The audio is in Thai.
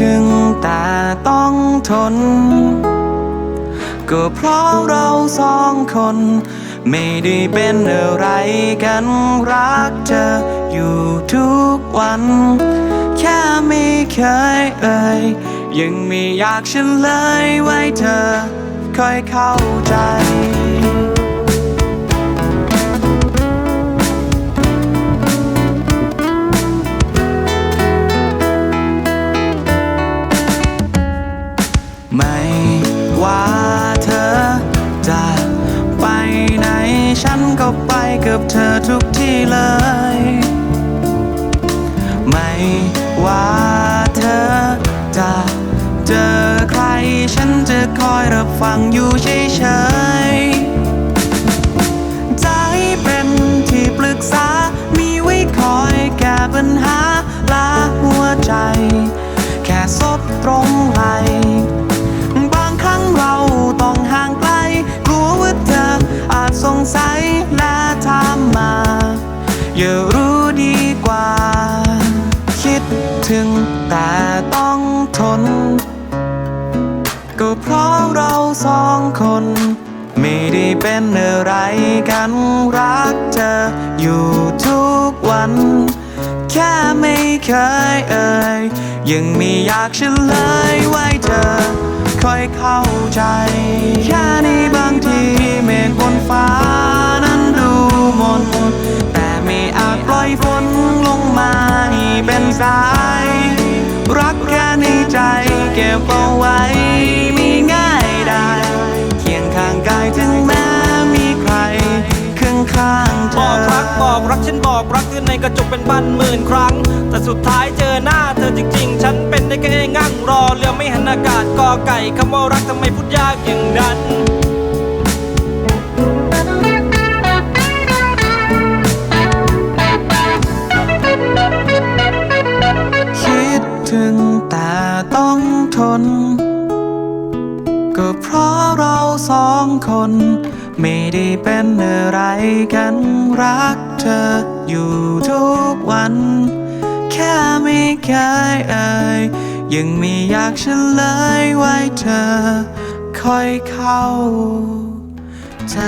ถึงแต่ต้องทน ก็เพราะเราสองคน ไม่ได้เป็นอะไรกันรักเธออยู่ทุกวัน แค่ไม่เคยเอ่ยยังไม่อยากฉันเลยไว้เธอค่อยเข้าใจ ฉันก็ไปกับเธอทุกที่เลย ไม่ว่าเธอจะเจอใคร ฉันจะคอยรับฟังอยู่เฉยๆ อย่ารู้ดีกว่า คิดถึงแต่ต้องทน ก็เพราะเราสองคน ไม่ได้เป็นอะไรกันรักเธออยู่ทุกวัน แค่ไม่เคยเอ่ยยังไม่อยากเฉลยไว้เธอค่อยเข้าใจ แค่นี้บางที นลงมาให้เป็นสาย รักแค่ในใจเก็บเอาไว้ม่ง่ายได้ เคียงข้างกายถึงแม้มีใครข้างข้างเธบอ อกรักบอกรักฉันบอกรักเธอในกระจกเป็นพันหมื่นครั้ง แต่สุดท้ายเจอหน้าเธอจริงๆ ฉันเป็นได้แค่งั่งรอเรือไม่หันอากาศกอไก่คำว่ารักทำไมพูดยากอย่างนั้น ทน ก็เพราะเราสองคน ไม่ได้เป็นอะไรกันรักเธออยู่ทุกวัน แค่ไม่เคยเอ่ยยังไม่อยากเฉลยไว้เธอ ค่อยเข้าใจ